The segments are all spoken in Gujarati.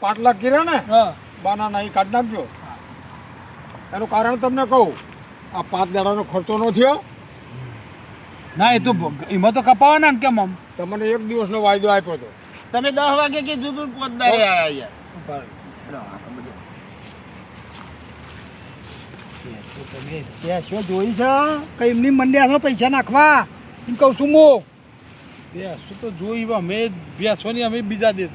પાંચ લાખ કર્યા ને બાનાના એ કાઢી નાખજો. એનું કારણ તમને કહું આ પાંચ દાડાનો ખર્ચો ન થયો? ના એ તો એમાં તો કપાવાના ને કેમ આમ? તમને એક દિવસનો વાયદો આપ્યો હતો તમે દસ વાગે કીધું તું પોતદારે આયા યાર શું જોઈ છે? કઈ એમની મંડ્યાનો પૈસા નાખવા? એમ કહું છું હું બેસો તો જોઈ અમે બેસો ની અમે બીજા દેશ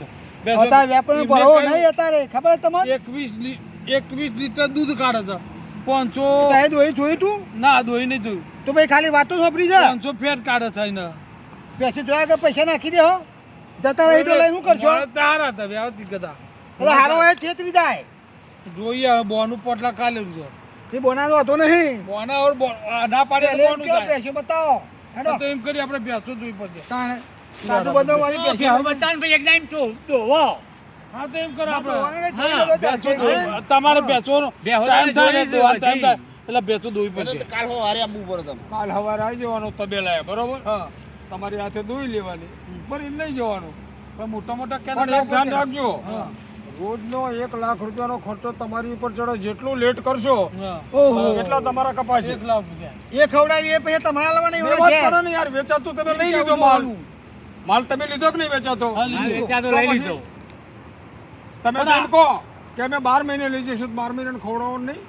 હતા વેપારી ભરવો નહીં અત્યારે ખબર છે એકવીસ એકવીસ લીટર દૂધ કાઢે છે. પાંચસો જોયું તું? ના દોઈ નહીં જોયું. તો ભાઈ ખાલી વાતો સાંભળી છે પાંચસો ફેર કાઢે છે એને. પૈસે જોયા કે પૈસા નાખી દે હો. જતા રહી તો લઈને શું કરશો? તારા હતા વ્યવસ્થિત હતા એટલે હારો હોય છેતરી જાય જોઈએ હવે બોનું પોટલા કાલે છે. એ બોનાનો હતો નહીં. બોના ઓર ના પાડે બોનું બતાવો. હેડો. તો એમ કરી આપણે બેસો જોઈ પડશે. તાણે સાધુ બધો વાળી પૈસો હા. તો એમ કરો આપણે. તમારે બેસો ટાઈમ થાય ટાઈમ થાય એટલે બેસો દોઈ પડશે તો કાલ સવારે આપવું પડે તમે. કાલ હવારે આવી જવાનો તબેલાએ બરોબર? હા. તમારી હાથે દોઈ લેવાની. ફરી નહીં જવાનું. પણ મોટા મોટા કેન ધ્યાન રાખજો. રોજનો એક લાખ રૂપિયાનો ખર્ચો તમારી ઉપર ચડે જેટલું લેટ કરશો એટલા તમારા કપાશે. એક લાખ રૂપિયા. એ ખવડાવી એ પછી તમારા લાવવાના એ એવડે વાત ઘેર. કરો ને યાર વેચાતું તમે લઈ લીધો માલ? માલ તમે લીધો કે નહીં વેચાતો? લઈ લીધો. તમે કહો કે અમે બાર મહિને લઈ જઈશું બાર મહિને ખવડાવો નહીં.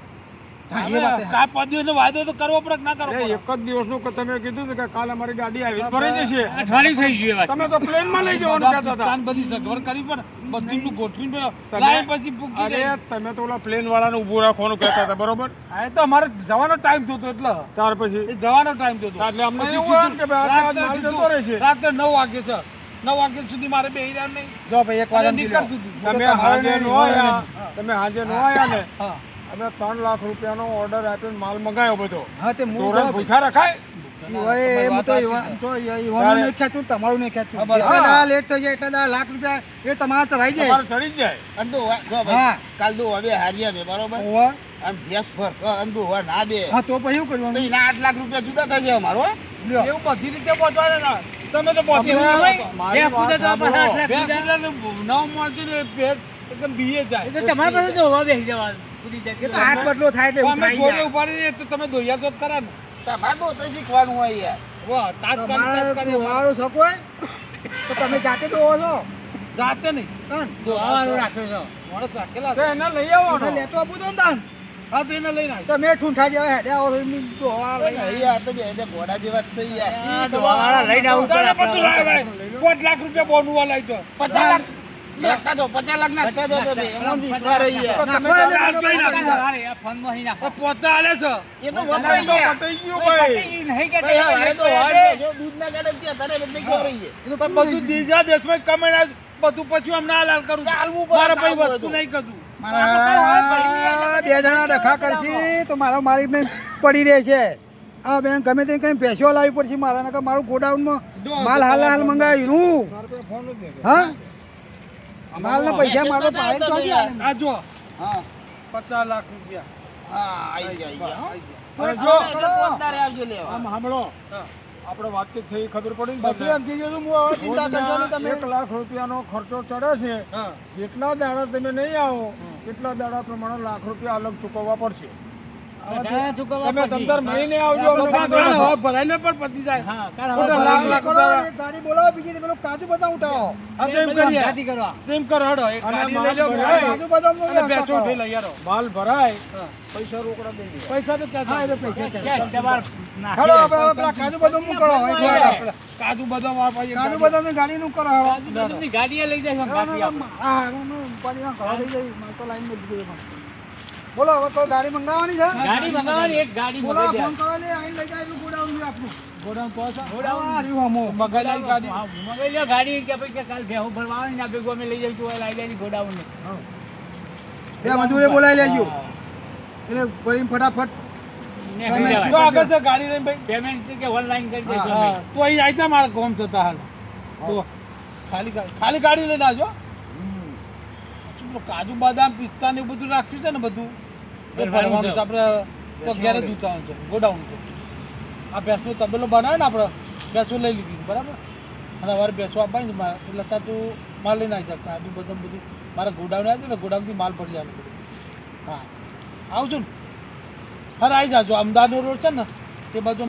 હા, એ વાત કાલ પાંચ દિવસનો વાયદો તો કરવો પડે ના કરવો પડે? એક જ દિવસનું કે તમે કીધું કે કાલે અમારી ગાડી આવી. ફરી જશે. અઠવાડિયું થઈ ગયું તમે તો પ્લેનમાં લઈ જવાનું કહેતા હતા. બધી સગવડ કરી પણ બધું ગોઠવીને લાઈન પછી પૂકી દે. તમે તો ઓલા પ્લેન વાળાને ઊભું રાખવાનું કહેતા હતા બરોબર? આ તો અમારે જવાનો ટાઈમ જોતો એટલે. ત્યાર પછી? એ જવાનો ટાઈમ જોતો એટલે અમને એવું કે ભાઈ રાત્રે નવ વાગે છે. નવ વાગ્યા સુધી મારે બે રહેવાનું નહીં. જો ભાઈ એક વાર તમે હાજર હાજે ન હોય આયા તમે હાજર ન આયા ને હા. અમે ત્રણ લાખ રૂપિયાનો ઓર્ડર આપ્યો માલ મંગાવ્યો બધો. હા તે ધોરણ ભૂખા રખાય? અરે, એમ તો એવા- તો એવાનું નહીં ખેંચું, તમારું નહીં ખેંચું. હા, બરાબર. એટલા દાડા લેટ થઈ જાય એટલા લાખ રૂપિયા એ તમારા ચઢાઈ જાય. તમારે ચડી જ જાય. અંધો જો હા. ભાઈ કાલ દો હવે હાર્યા બરોબર? ઓવા. આમ ભેંસ ફર તો ના દે. તો શું તો આઠ લાખ રૂપિયા જુદા થઈ જાય મારો એવું બધી રીતે પહોંચવાના તમે તો પહોંચી મળતું ને પેટ એકદમ બીએ જાય. એ તમારે પાસે તો હોવા બેસી જવાનું. કૂદી જાય. એ તો હાથ બદલો થાય એટલે અમે ગોળે યાર. ઊભા તો તમે દોયા તો જ ખરા ને. તમારે તો તો શીખવાનું હોય યાર. વાહ તાત્કાલિક તમારે તો તમે જાતે દોવો છો. જાતે નહીં. દોવાવાળું રાખ્યો છો. માણસ રાખેલા તો એને લઈ આવો લેતો આપું તો તાન. હા તો એને લઈને આવી તો મેં ઠૂંઠા જેવા હેડ્યા એમની લઈને યાર તો બે એટલે ઘોડા જેવા જ છે યાર દોવાવાળા લઈને પડે. લાખ રૂપિયા બોનવા તો પચાસ લાખ નાખતા દો પચાસ લાખ નાખતા તમે એમાં વિશ્વાસ રહી પોતે છે. એ તો વપરાઈ ગયા. ગયું ભાઈ નહીં કે ભાઈ, હવે તમે તો લેતો હોય આવે. જો દૂધ ના કાઢે ત્યાં તારે બધે ખવડાવીએ. પણ બધું બીજા દેશમાં કમાઈને બધું પછી આમ ના કરું મારા ભાઈ વસ્તુ નહીં કરું બે જણા ડખા કરશે તો મારો મારી ને પડી રહે છે. આ બેન ગમે તે કઈ પૈસો લાવી પડશે મારા નકર મારું ગોડાઉનમાં માલ હાલ હાલ મંગાવ્યું. હા? માલ ના પૈસા મારો પાડે તો આ જો. હા. પચાસ લાખ રૂપિયા. હા આઈ ગયા, આઈ ગયા, આવજો લેવા. આમ સાંભળો. આપણે વાતચીત થઈ ખબર પડી ને બધું એમ કીધું હું હવે ચિંતા કરજો ને તમે. એક લાખ રૂપિયાનો ખર્ચો ચડે છે. જેટલા દાડા તમે નહીં આવો એટલા દાડા પ્રમાણે લાખ રૂપિયા અલગ ચૂકવવા પડશે. તમે પછી. મહિને આવજો તો અમને કાં વાંધો હવે. ભરાઈને પણ પતી જાય. હા, કારણ ખોટા લાખ લાખ કરો, ગાડી બોલાવો બીજી પેલું કાજુ બદામ ઉઠાવો. હા તો કરીએ. જાતિ કરવા. તેમ કરો હડો એક ગાડી લઈ લો કાજુ બદામનું અને બેસો ઉઠી લઈ યારો માલ ભરાય. પૈસા રોકડા દઈ પૈસા તો ક્યાં હા એ તો પૈસા ક્યાં તમારે નાખી હેલો આપણે પેલા કાજુ બદામનું કરો એક વાર આપણે. કાજુ બદામ આ પાછી કાજુ બદામની ગાડી નું કરો હવે. બધુંની ગાડીએ લઈ જાય ના, ના, કાપી ના, હા, હું હું ના ઘરે લઈ જઈશ. મારે તો લાઈનમાં જ ગયો. બોલો હવે કોઈ ગાડી મંગાવવાની છે? ગાડી મંગાવવાની એક ગાડી બોલો ફોન કરો લે આઈ લઈ જાય ગોડાઉન છે આપણું. ગોડાઉન પહોંચો. હા, રહ્યું હમો. મગાઈ ગાડી. હા, મંગાવી ગાડી કે ભાઈ કે કાલ ભેહું ભરવાની ને ભેગું અમે લઈ જઈશું લઈ લઈને ગોડાઉન ને બે મજૂરે બોલાવી લેજો. એટલે ભરીને ફટાફટ ને જવાય. આગળ છે ગાડી લઈને ભાઈ. પેમેન્ટ કે ઓનલાઈન કરી. અમે. તું અહીં આવી મારા ગોમ જતા હાલ. તો ખાલી ખાલી ગાડી લઈને આવજો કાજુ બદામ પિસ્તા ને બધું રાખ્યું છે ને બધું એ ભરવાનું છે. આપણે તો ઘેરે જ ઉતારવાનું છે ગોડાઉન આ ભેંસનો તબેલો બનાવે ને આપણે ભેંસો લઈ લીધી છે, બરાબર? અને અમારે ભેંસો આપવાની છે મારે એટલે ત્યાં તું માલ લઈને આવી જાય કાજુ બદામ બધું. મારા ગોડાઉન આવ્યા છે ને ગોડાઉનથી માલ ભરી લેવાનું બધું. હા. આવજો ને. હા આવી જાજો અમદાવાદનો રોડ છે ને તે બાજુ